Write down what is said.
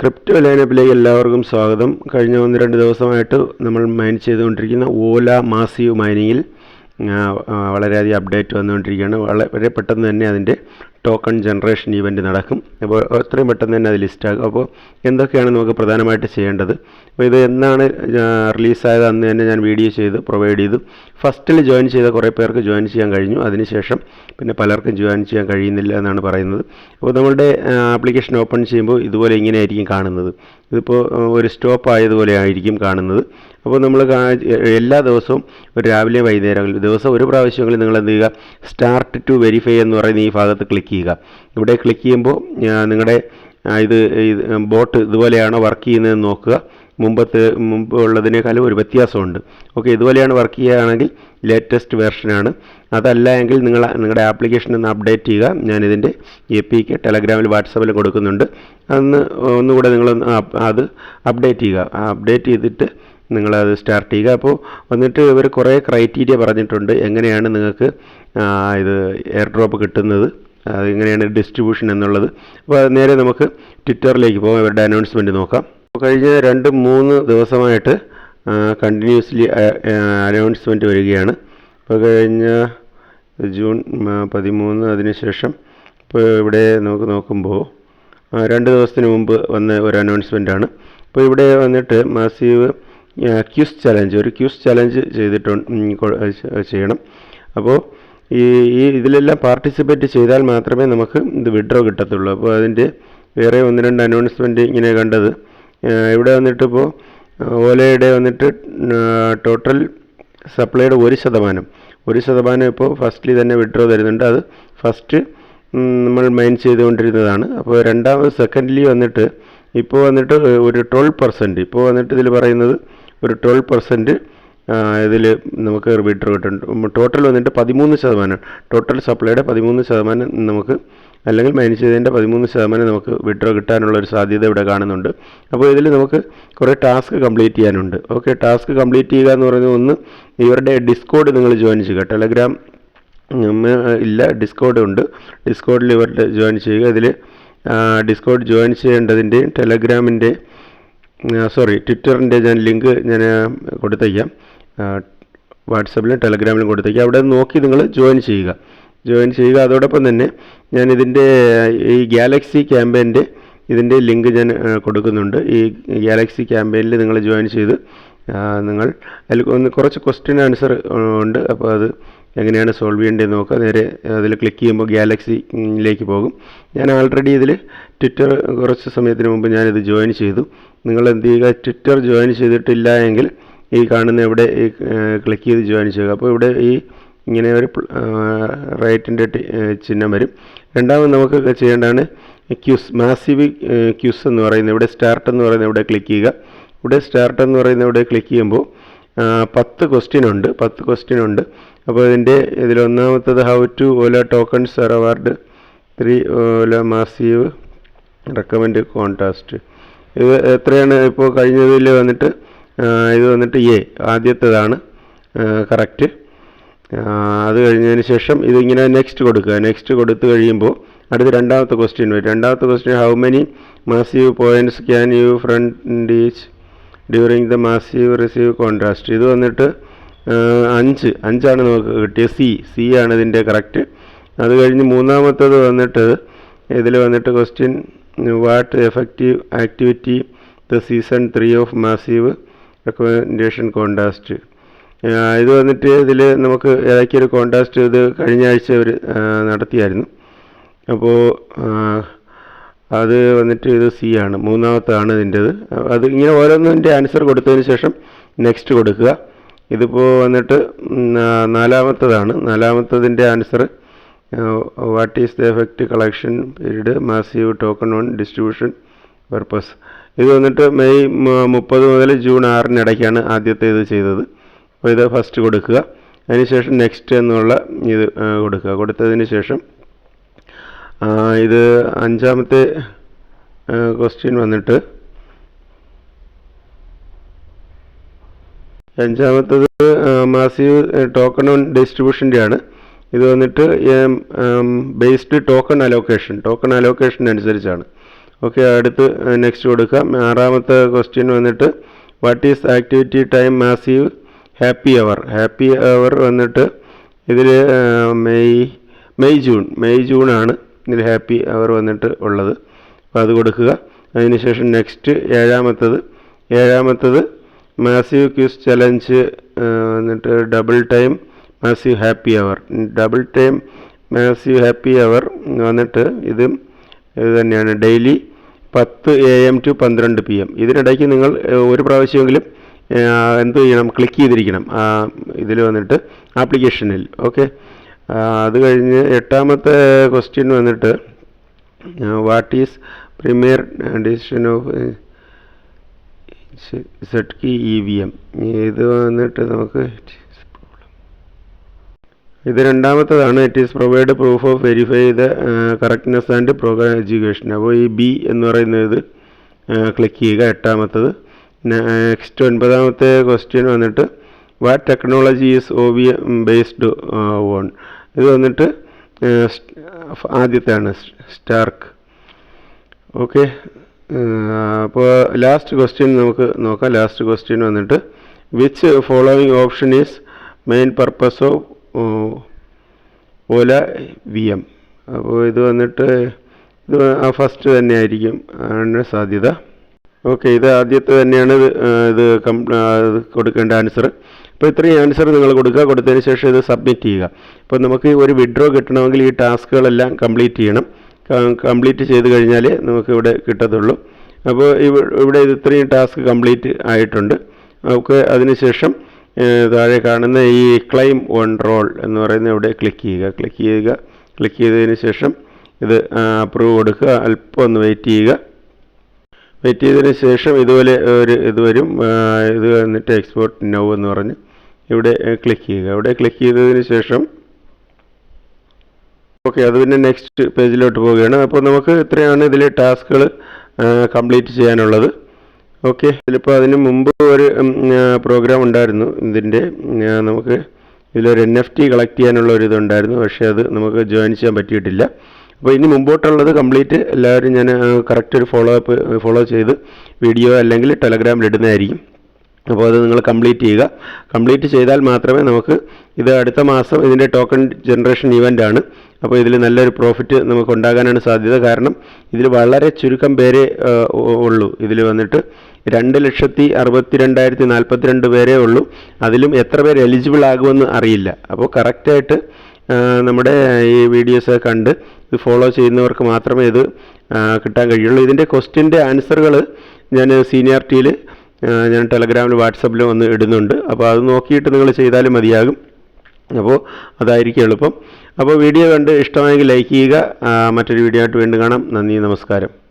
Crypto ലൈനപ്പിലേക്ക് എല്ലാവർക്കും സ്വാഗതം. കഴിഞ്ഞ ഒന്ന് രണ്ട് ദിവസമായിട്ട് നമ്മൾ മൈൻ ചെയ്തുകൊണ്ടിരിക്കുന്ന ഓല മാസീവ് മൈനിങ്ങിൽ വളരെയധികം അപ്ഡേറ്റ് വന്നുകൊണ്ടിരിക്കുകയാണ്. വളരെ പെട്ടെന്ന് തന്നെ അതിന്റെ ടോക്കൺ ജനറേഷൻ ഇവന്റ് നടക്കും. അപ്പോൾ എത്രയും പെട്ടെന്ന് തന്നെ അത് ലിസ്റ്റാകും അപ്പോൾ എന്തൊക്കെയാണ് നമുക്ക് പ്രധാനമായിട്ട് ചെയ്യേണ്ടത്? അപ്പോൾ ഇത് എന്നാണ് റിലീസായത് അന്ന് തന്നെ ഞാൻ വീഡിയോ ചെയ്ത് പ്രൊവൈഡ് ചെയ്തു. ഫസ്റ്റിൽ ജോയിൻ ചെയ്ത കുറേ പേർക്ക് ജോയിൻ ചെയ്യാൻ കഴിഞ്ഞു. അതിനുശേഷം പിന്നെ പലർക്കും ജോയിൻ ചെയ്യാൻ കഴിയുന്നില്ല എന്നാണ് പറയുന്നത്. അപ്പോൾ നമ്മളുടെ ആപ്ലിക്കേഷൻ ഓപ്പൺ ചെയ്യുമ്പോൾ ഇതുപോലെ ഇങ്ങനെയായിരിക്കും കാണുന്നത്. ഇതിപ്പോൾ ഒരു സ്റ്റോപ്പ് ആയതുപോലെ ആയിരിക്കും കാണുന്നത്. അപ്പോൾ നമ്മൾ എല്ലാ ദിവസവും ഒരു രാവിലെ വൈകുന്നേരങ്ങളിൽ ദിവസം ഒരു പ്രാവശ്യമെങ്കിലും നിങ്ങൾ എന്ത് ചെയ്യുക സ്റ്റാർട്ട് ടു വെരിഫൈ എന്ന് പറയുന്ന ഈ ഭാഗത്ത് ക്ലിക്ക് ചെയ്യുക. ഇവിടെ ക്ലിക്ക് ചെയ്യുമ്പോൾ നിങ്ങളുടെ ഇത് ബോട്ട് ഇതുപോലെയാണോ വർക്ക് ചെയ്യുന്നതെന്ന് നോക്കുക. മുമ്പത്തെ മുമ്പ് ഉള്ളതിനേക്കാളും ഒരു വ്യത്യാസമുണ്ട്. ഓക്കെ ഇതുപോലെയാണ് വർക്ക് ചെയ്യുകയാണെങ്കിൽ ലേറ്റസ്റ്റ് വേർഷനാണ് അതല്ല എങ്കിൽ നിങ്ങൾ നിങ്ങളുടെ ആപ്ലിക്കേഷൻ ഒന്ന് അപ്ഡേറ്റ് ചെയ്യുക. ഞാനിതിന്റെ എ പി കെ ടെലഗ്രാമിൽ വാട്സപ്പിൽ കൊടുക്കുന്നുണ്ട്. അന്ന് ഒന്നുകൂടെ നിങ്ങൾ അത് അപ്ഡേറ്റ് ചെയ്യുക. അപ്ഡേറ്റ് ചെയ്തിട്ട് നിങ്ങളത് സ്റ്റാർട്ട് ചെയ്യുക. അപ്പോൾ വന്നിട്ട് ഇവർ കുറേ ക്രൈറ്റീരിയ പറഞ്ഞിട്ടുണ്ട്. എങ്ങനെയാണ് നിങ്ങൾക്ക് ഇത് എയർ ഡ്രോപ്പ് കിട്ടുന്നത് അതെങ്ങനെയാണ് ഡിസ്ട്രിബ്യൂഷൻ എന്നുള്ളത്? അപ്പോൾ നേരെ നമുക്ക് ട്വിറ്ററിലേക്ക് പോകാം. ഇവരുടെ അനൗൺസ്മെന്റ് നോക്കാം. കഴിഞ്ഞ രണ്ട് മൂന്ന് ദിവസമായിട്ട് കണ്ടിന്യൂസ്ലി അനൗൺസ്മെന്റ് വരികയാണ്. ഇപ്പോൾ കഴിഞ്ഞ ജൂൺ പതിമൂന്ന് അതിനുശേഷം ഇപ്പോൾ ഇവിടെ നമുക്ക് നോക്കുമ്പോൾ രണ്ട് ദിവസത്തിന് മുമ്പ് വന്ന ഒരു അനൗൺസ്മെന്റ് ആണ്. ഇപ്പോൾ ഇവിടെ വന്നിട്ട് മാസീവ് ക്യൂസ് ചലഞ്ച് ഒരു ക്യൂസ് ചലഞ്ച് ചെയ്തിട്ടുണ്ട് ചെയ്യണം. അപ്പോൾ ഈ ഈ ഇതിലെല്ലാം പാർട്ടിസിപ്പേറ്റ് ചെയ്താൽ മാത്രമേ നമുക്ക് ഇത് വിഡ്രോ കിട്ടത്തുള്ളൂ. അപ്പോൾ അതിന്റെ വേറെ ഒന്ന് രണ്ട് അനൗൺസ്മെന്റ് ഇങ്ങനെ കണ്ടത് ഇവിടെ വന്നിട്ട് ഇപ്പോൾ ഓലയുടെ വന്നിട്ട് ടോട്ടൽ സപ്ലൈയുടെ ഒരു ശതമാനം. ഒരു ശതമാനം ഇപ്പോൾ ഫസ്റ്റ്ലി തന്നെ വിഡ്രോ തരുന്നുണ്ട്. അത് ഫസ്റ്റ് നമ്മൾ മെയിൻ ചെയ്തുകൊണ്ടിരുന്നതാണ്. അപ്പോൾ രണ്ടാമത് സെക്കൻഡ്ലി വന്നിട്ട് ഇപ്പോൾ വന്നിട്ട് ഒരു ട്വൽവ് പെർസെന്റ് ഇപ്പോൾ വന്നിട്ട് ഇതിൽ പറയുന്നത് ഒരു ട്വൽവ് പെർസെന്റ് ഇതിൽ നമുക്ക് വിഡ്രോ കിട്ടുന്നുണ്ട്. ടോട്ടൽ വന്നിട്ട് പതിമൂന്ന് ശതമാനം. ടോട്ടൽ സപ്ലൈയുടെ പതിമൂന്ന് ശതമാനം നമുക്ക് അല്ലെങ്കിൽ മൈനസ് ചെയ്തതിന്റെ പതിമൂന്ന് ശതമാനം നമുക്ക് വിഡ്രോ കിട്ടാനുള്ള ഒരു സാധ്യത ഇവിടെ കാണുന്നുണ്ട്. അപ്പോൾ ഇതിൽ നമുക്ക് കുറേ ടാസ്ക് കംപ്ലീറ്റ് ചെയ്യാനുണ്ട്. ഓക്കെ ടാസ്ക് കംപ്ലീറ്റ് ചെയ്യുക എന്ന് പറയുന്നത് ഒന്ന് ഇവരുടെ ഡിസ്കോഡ് നിങ്ങൾ ജോയിൻ ചെയ്യുക. ടെലഗ്രാം ഇല്ല ഡിസ്കോഡ് ഉണ്ട്. ഡിസ്കോഡിൽ ഇവരുടെ ജോയിൻ ചെയ്യുക. ഇതിൽ ഡിസ്കോഡ് ജോയിൻ ചെയ്യേണ്ടതിന്റെയും ടെലഗ്രാമിന്റെ സോറി ട്വിറ്ററിന്റെ ഞാൻ ലിങ്ക് ഞാൻ കൊടുത്തേക്കാം വാട്സപ്പിലും ടെലഗ്രാമിലും കൊടുത്തേക്കാം അവിടെ നോക്കി നിങ്ങൾ ജോയിൻ ചെയ്യുക. ജോയിൻ ചെയ്യുക അതോടൊപ്പം തന്നെ ഞാൻ ഇതിന്റെ ഈ ഗാലക്സി ക്യാമ്പയിന്റെ ഇതിന്റെ ലിങ്ക് ഞാൻ കൊടുക്കുന്നുണ്ട്. ഈ ഗാലക്സി ക്യാമ്പയിനിൽ നിങ്ങൾ ജോയിൻ ചെയ്ത് നിങ്ങൾ അതിൽ ഒന്ന് കുറച്ച് ക്വസ്റ്റ്യൻ ആൻസർ ഉണ്ട്. അപ്പോൾ അത് എങ്ങനെയാണ് സോൾവ് ചെയ്യേണ്ടതെന്ന് നോക്കുക. നേരെ അതിൽ ക്ലിക്ക് ചെയ്യുമ്പോൾ ഗാലക്സിയിലേക്ക് പോകും. ഞാൻ ആൾറെഡി ഇതിൽ ട്വിറ്റർ കുറച്ച് സമയത്തിന് മുമ്പ് ഞാനിത് ജോയിൻ ചെയ്തു. നിങ്ങൾ എന്ത് ചെയ്യുക ട്വിറ്റർ ജോയിൻ ചെയ്തിട്ടില്ല എങ്കിൽ ഈ കാണുന്ന ഇവിടെ ക്ലിക്ക് ചെയ്ത് ജോയിൻ ചെയ്യുക. അപ്പോൾ ഇവിടെ ഈ ഇങ്ങനെ ഒരു റൈറ്റിന്റെ ചിഹ്നം വരും. രണ്ടാമത് നമുക്ക് ചെയ്യേണ്ടതാണ് ക്യൂസ് മാസീവ് ക്യൂസ് എന്ന് പറയുന്നത് ഇവിടെ സ്റ്റാർട്ട് എന്ന് പറയുന്നത് ഇവിടെ ക്ലിക്ക് ചെയ്യുക. ഇവിടെ സ്റ്റാർട്ട് എന്ന് പറയുന്നത് ഇവിടെ ക്ലിക്ക് ചെയ്യുമ്പോൾ പത്ത് ക്വസ്റ്റ്യൻ ഉണ്ട്. പത്ത് ക്വസ്റ്റ്യൻ ഉണ്ട്. അപ്പോൾ ഇതിന്റെ ഇതിലൊന്നാമത്തത് how to Ola tokens are award three Ola massive recommend contest ഇത് എത്രയാണ്? ഇപ്പോൾ കഴിഞ്ഞതിൽ വന്നിട്ട് ഇത് വന്നിട്ട് എ ആദ്യത്തേതാണ് കറക്റ്റ് അത് കഴിഞ്ഞതിന് ശേഷം ഇതിങ്ങനെ നെക്സ്റ്റ് കൊടുക്കുക. നെക്സ്റ്റ് കൊടുത്തു കഴിയുമ്പോൾ അടുത്ത രണ്ടാമത്തെ ക്വസ്റ്റ്യൻ വരും. രണ്ടാമത്തെ question how many massive points can you friend each during the massive receive contrast ഇത് വന്നിട്ട് അഞ്ച്. അഞ്ചാണ് നമുക്ക് കിട്ടിയ സി സി ആണ് ഇതിന്റെ കറക്റ്റ് അത് കഴിഞ്ഞ് മൂന്നാമത്തത് വന്നിട്ട് ഇതിൽ വന്നിട്ട് question what effective activity the season three of massive recommendation contest ഇത് വന്നിട്ട് ഇതിൽ നമുക്ക് ഏതൊക്കെയൊരു കോൺടാസ്റ്റ് ഇത് കഴിഞ്ഞ ആഴ്ച ഒരു നടത്തിയായിരുന്നു. അപ്പോൾ അത് വന്നിട്ട് ഇത് സി ആണ്. മൂന്നാമത്താണ് ഇതിന്റെത്. അത് ഇങ്ങനെ ഓരോന്നിന്റെ ആൻസർ കൊടുത്തതിന് ശേഷം നെക്സ്റ്റ് കൊടുക്കുക. ഇതിപ്പോൾ വന്നിട്ട് നാലാമത്തതാണ്. നാലാമത്തതിന്റെ answer what is the effect collection period massive token on distribution purpose ഇത് വന്നിട്ട് മെയ് മുപ്പത് മുതൽ ജൂൺ ആറിനിടയ്ക്കാണ് ആദ്യത്തെ ഇത് ചെയ്തത്. അപ്പോൾ ഇത് ഫസ്റ്റ് കൊടുക്കുക. അതിനുശേഷം നെക്സ്റ്റ് എന്നുള്ള ഇത് കൊടുക്കുക. കൊടുത്തതിന് ശേഷം ഇത് അഞ്ചാമത്തെ ക്വസ്റ്റ്യൻ വന്നിട്ട് അഞ്ചാമത്തത് മാസീവ് ടോക്കൺ ഓൺ ഡിസ്ട്രിബ്യൂഷന്റെ ആണ്. ഇത് വന്നിട്ട് based token allocation token allocation അനുസരിച്ചാണ്. ഓക്കെ അടുത്ത് നെക്സ്റ്റ് കൊടുക്കാം. ആറാമത്തെ ക്വസ്റ്റ്യൻ വന്നിട്ട് what is activity time massive happy hour happy hour വന്നിട്ട് ഇതിൽ മെയ് മെയ് ജൂൺ. മെയ് ജൂണാണ് ഇതിൽ ഹാപ്പി അവർ വന്നിട്ട് ഉള്ളത്. അപ്പോൾ അത് കൊടുക്കുക. അതിനുശേഷം നെക്സ്റ്റ് ഏഴാമത്തത്. ഏഴാമത്തത് മാസീവ് ക്യൂസ് ചലഞ്ച് വന്നിട്ട് double time massive happy hour double time massive happy hour വന്നിട്ട് ഇത് ഇത് തന്നെയാണ്. ഡെയിലി പത്ത് എ എം ടു പന്ത്രണ്ട് പി എം ഇതിനിടയ്ക്ക് നിങ്ങൾ ഒരു പ്രാവശ്യമെങ്കിലും എന്ത് ചെയ്യണം? ക്ലിക്ക് ചെയ്തിരിക്കണം. ഇതിൽ വന്നിട്ട് ആപ്ലിക്കേഷനിൽ ഓക്കെ അത് കഴിഞ്ഞ് എട്ടാമത്തെ ക്വസ്റ്റ്യൻ വന്നിട്ട് what is premier decision of set key E V M ഇത് വന്നിട്ട് നമുക്ക് ഇത് രണ്ടാമത്തതാണ്. It is provide proof of verify the correctness and program education അപ്പോൾ ഈ ബി എന്ന് പറയുന്നത് ക്ലിക്ക് ചെയ്യുക. എട്ടാമത്തത് നെക്സ്റ്റ് ഒൻപതാമത്തെ ക്വസ്റ്റ്യൻ വന്നിട്ട് what technology is O V based on ഇത് വന്നിട്ട് ആദ്യത്തെയാണ് സ്റ്റാർക്ക് ഓക്കെ അപ്പോൾ ലാസ്റ്റ് ക്വസ്റ്റ്യൻ നമുക്ക് നോക്കാം. ലാസ്റ്റ് ക്വസ്റ്റ്യൻ വന്നിട്ട് which following option is main purpose of Ola V M അപ്പോൾ ഇത് വന്നിട്ട് ഇത് ഫസ്റ്റ് തന്നെ ആയിരിക്കും ആണ് സാധ്യത. ഓക്കെ ഇത് ആദ്യത്തെ തന്നെയാണ് ഇത് കൊടുക്കേണ്ട ആൻസർ അപ്പോൾ ഇത്രയും ആൻസർ നിങ്ങൾ കൊടുക്കുക. കൊടുത്തതിന് ശേഷം ഇത് സബ്മിറ്റ് ചെയ്യുക. അപ്പോൾ നമുക്ക് ഒരു വിഡ്രോ കിട്ടണമെങ്കിൽ ഈ ടാസ്കുകളെല്ലാം കംപ്ലീറ്റ് ചെയ്യണം. കംപ്ലീറ്റ് ചെയ്ത് കഴിഞ്ഞാൽ നമുക്ക് ഇവിടെ കിട്ടത്തുള്ളൂ. അപ്പോൾ ഇവിടെ ഇത് ഇത്രയും ടാസ്ക് കംപ്ലീറ്റ് ആയിട്ടുണ്ട്. നമുക്ക് അതിനുശേഷം താഴെ കാണുന്ന ഈ ക്ലെയിം വൺ റോൾ എന്ന് പറയുന്ന ഇവിടെ ക്ലിക്ക് ചെയ്യുക. ക്ലിക്ക് ചെയ്യുക. ക്ലിക്ക് ചെയ്തതിന് ശേഷം ഇത് അപ്രൂവ് കൊടുക്കുക. അല്പം ഒന്ന് വെയിറ്റ് ചെയ്യുക. വെയിറ്റ് ചെയ്തതിന് ശേഷം ഇതുപോലെ ഒരു ഇത് വരും. ഇത് വന്നിട്ട് എക്സ്പോർട്ട് നൗ എന്ന് പറഞ്ഞ് ഇവിടെ ക്ലിക്ക് ചെയ്യുക. ഇവിടെ ക്ലിക്ക് ചെയ്തതിന് ശേഷം ഓക്കെ അത് പിന്നെ നെക്സ്റ്റ് പേജിലോട്ട് പോവുകയാണ്. അപ്പോൾ നമുക്ക് ഇത്രയാണ് ഇതിൽ ടാസ്കുകൾ കംപ്ലീറ്റ് ചെയ്യാനുള്ളത്. ഓക്കെ ഇതിലിപ്പോൾ അതിന് മുമ്പ് ഒരു പ്രോഗ്രാം ഉണ്ടായിരുന്നു. ഇതിന്റെ നമുക്ക് ഇതിലൊരു എൻ എഫ് ടി കളക്ട് ചെയ്യാനുള്ള ഒരു ഇതുണ്ടായിരുന്നു. പക്ഷേ അത് നമുക്ക് ജോയിൻ ചെയ്യാൻ പറ്റിയിട്ടില്ല. അപ്പോൾ ഇനി മുമ്പോട്ടുള്ളത് കംപ്ലീറ്റ് എല്ലാവരും ഞാൻ കറക്റ്റ് ഒരു ഫോളോ അപ്പ് ഫോളോ ചെയ്ത് വീഡിയോ അല്ലെങ്കിൽ ടെലഗ്രാമിൽ ഇടുന്നതായിരിക്കും. അപ്പോൾ അത് നിങ്ങൾ കംപ്ലീറ്റ് ചെയ്യുക. കംപ്ലീറ്റ് ചെയ്താൽ മാത്രമേ നമുക്ക് ഇത് അടുത്ത മാസം ഇതിന്റെ ടോക്കൺ ജനറേഷൻ ഇവന്റ് ആണ്. അപ്പോൾ ഇതിൽ നല്ലൊരു പ്രോഫിറ്റ് നമുക്ക് ഉണ്ടാകാനാണ് സാധ്യത. കാരണം ഇതിൽ വളരെ ചുരുക്കം പേരെ ഉള്ളൂ. ഇതിൽ വന്നിട്ട് രണ്ട് ലക്ഷത്തി അറുപത്തി രണ്ടായിരത്തി നാൽപ്പത്തിരണ്ട് പേരേ ഉള്ളൂ. അതിലും എത്ര പേര് എലിജിബിൾ ആകുമെന്ന് അറിയില്ല. അപ്പോൾ കറക്റ്റായിട്ട് നമ്മുടെ ഈ വീഡിയോസ് കണ്ട് ഇത് ഫോളോ ചെയ്യുന്നവർക്ക് മാത്രമേ ഇത് കിട്ടാൻ കഴിയുള്ളൂ. ഇതിന്റെ ക്വസ്റ്റ്യന്റെ ആൻസറുകൾ ഞാൻ സീനിയറിറ്റിയിൽ ഞാൻ ടെലഗ്രാമിൽ വാട്സപ്പിൽ വന്ന് ഇടുന്നുണ്ട്. അപ്പോൾ അത് നോക്കിയിട്ട് നിങ്ങൾ ചെയ്താലും മതിയാകും. അപ്പോൾ അതായിരിക്കും എളുപ്പം. അപ്പോൾ വീഡിയോ കണ്ട് ഇഷ്ടമായെങ്കിൽ ലൈക്ക് ചെയ്യുക. മറ്റൊരു വീഡിയോ ആയിട്ട് വീണ്ടും കാണാം. നന്ദി നമസ്കാരം.